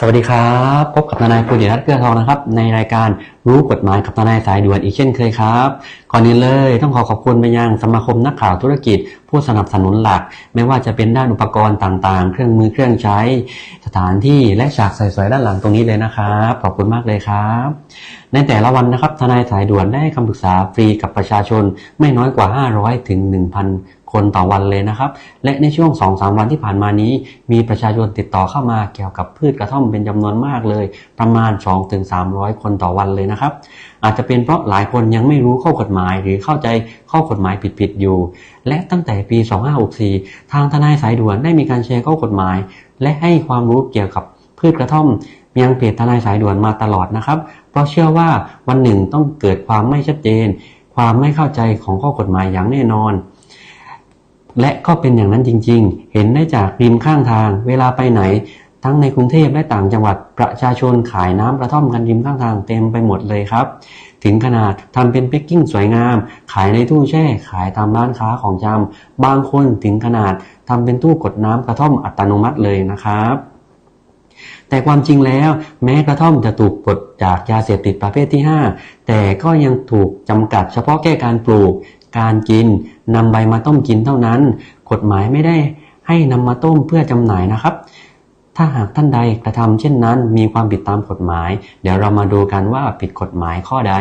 สวัสดีครับ พบกับทนายภูริรัตน์เกลือทองนะครับ ในรายการรู้กฎหมายกับทนายสายด่วนอีกเช่นเคยครับ ก่อนนี้เลยต้องขอขอบคุณไปยังสมาคมนักข่าวธุรกิจ ผู้สนับสนุนหลัก ไม่ว่าจะเป็นด้านอุปกรณ์ต่างๆ เครื่องมือเครื่องใช้ สถานที่และฉากสวยๆด้านหลังตรงนี้เลยนะครับขอบคุณมากเลยครับ ในแต่ละวันนะครับทนายสายด่วนได้คำปรึกษาฟรีกับประชาชนไม่น้อยกว่า 500ถึง1,000 คนต่อวันเลยนะครับ และในช่วง 2-3 วันที่ผ่านมานี้ มีประชาชนติดต่อเข้ามาเกี่ยวกับพืชกระท่อมเป็นจำนวนมากเลย ประมาณ 2-300 คนต่อวันเลยนะครับ อาจจะเป็นเพราะหลายคนยังไม่รู้ข้อกฎหมายหรือเข้าใจข้อกฎหมายผิดๆอยู่ และตั้งแต่ปี 2564 ทางทนายสายด่วนได้มีการแชร์ข้อกฎหมาย และให้ความรู้เกี่ยวกับพืชกระท่อมยังเพจทนายสายด่วนมาตลอดนะครับ เพราะเชื่อว่าวันหนึ่งต้องเกิดความไม่ชัดเจน ความไม่เข้าใจของข้อกฎหมายอย่างแน่นอน และก็เป็นอย่างนั้นจริงๆ เห็นได้จากริมข้างทาง เวลาไปไหน ทั้งในกรุงเทพและต่างจังหวัดประชาชนขายน้ำกระท่อมกันริมข้างทางเต็มไปหมดเลยครับ ถึงขนาดทำเป็นแพ็กกิ้งสวยงาม ขายในตู้แช่ขายตามร้านค้าของชำบางคนถึงขนาดทำเป็นตู้กดน้ำกระท่อมอัตโนมัติเลยนะครับแต่ความจริงแล้วแม้กระท่อมจะถูกปลดจากยาเสพติดประเภทที่ 5 แต่ก็ยังถูกจำกัดเฉพาะแค่การปลูก การกินนำใบมาต้มกินเท่านั้น กฎหมายไม่ได้ให้นำมาต้มเพื่อจำหน่ายนะครับ ถ้าหากท่านใดกระทำเช่นนั้น มีความผิดตามกฎหมาย เดี๋ยวเรามาดูกันว่าผิดกฎหมายข้อใด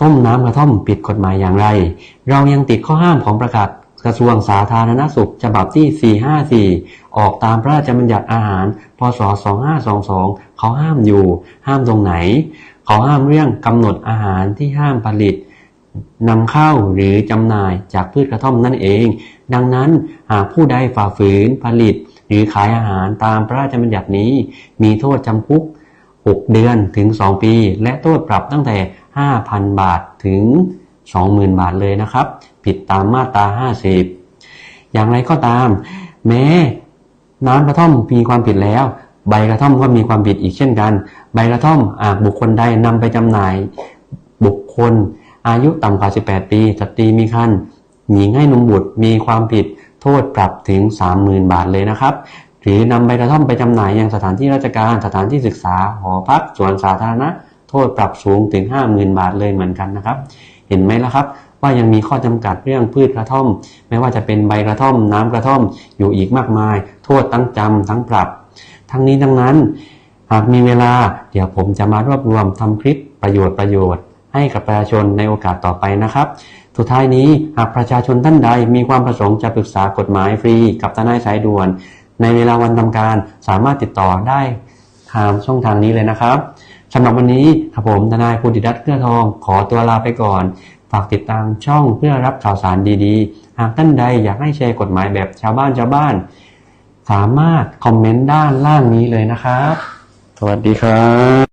ต้มน้ำกระท่อมผิดกฎหมายอย่างไร เรายังติดข้อห้ามของประกาศกระทรวงสาธารณสุขฉบับที่ 454 ออกตามพระราชบัญญัติอาหาร พศ 2522 เขาห้ามอยู่ ห้ามตรงไหน เขาห้ามเรื่องกำหนดอาหารที่ห้ามผลิต นำเข้าหรือจำหน่ายจากพืชกระท่อมนั่นเอง ดังนั้นหากผู้ใดฝ่าฝืนผลิต หรือขายอาหารตามพระราชบัญญัตินี้ มีโทษจำคุก 6 เดือนถึง 2 ปี และโทษปรับตั้งแต่ 5,000 บาทถึง 20,000 บาทเลยนะครับ ผิดตามมาตรา 50 อย่างไรก็ตาม แม้น้ำกระท่อมมีความผิดแล้ว ใบกระท่อมก็มีความผิดอีกเช่นกัน ใบกระท่อมอาจบุคคลใดนำไปจำหน่ายบุคคล อายุต่ำกว่า 18 ปีสตรีมีครรภ์หญิงให้นมบุตรมีความผิดโทษปรับถึง 30,000 บาทเลยนะครับ หรือนำใบกระท่อมไปจำหน่ายยังสถานที่ราชการสถานที่ศึกษาหอพักสวนสาธารณะ โทษปรับสูงถึง 50,000 บาทเลยเหมือนกันนะครับ เห็นไหมล่ะครับว่ายังมีข้อจำกัดเรื่องพืชกระท่อม ไม่ว่าจะเป็นใบกระท่อม น้ำกระท่อมอยู่อีกมากมาย โทษทั้งจำทั้งปรับ ทั้งนี้ทั้งนั้น หากมีเวลา เดี๋ยวผมจะมารวบรวมทำคลิปประโยชน์ประโยชน์ ให้กับประชาชนในโอกาสต่อไปนะครับ สุดท้ายนี้หากประชาชนท่านใดมีความประสงค์จะปรึกษากฎหมายฟรีกับทนายสายด่วน ในเวลาวันทำการสามารถติดต่อได้ทางช่องทางนี้เลยนะครับสำหรับวันนี้ครับผมทนายภูดิรัตเกื้อทอง ขอตัวลาไปก่อน ฝากติดตามช่องเพื่อรับข่าวสารดีๆ หากท่านใดอยากให้แชร์กฎหมายแบบชาวบ้านชาวบ้าน สามารถคอมเมนต์ด้านล่างนี้เลยนะครับ สวัสดีครับ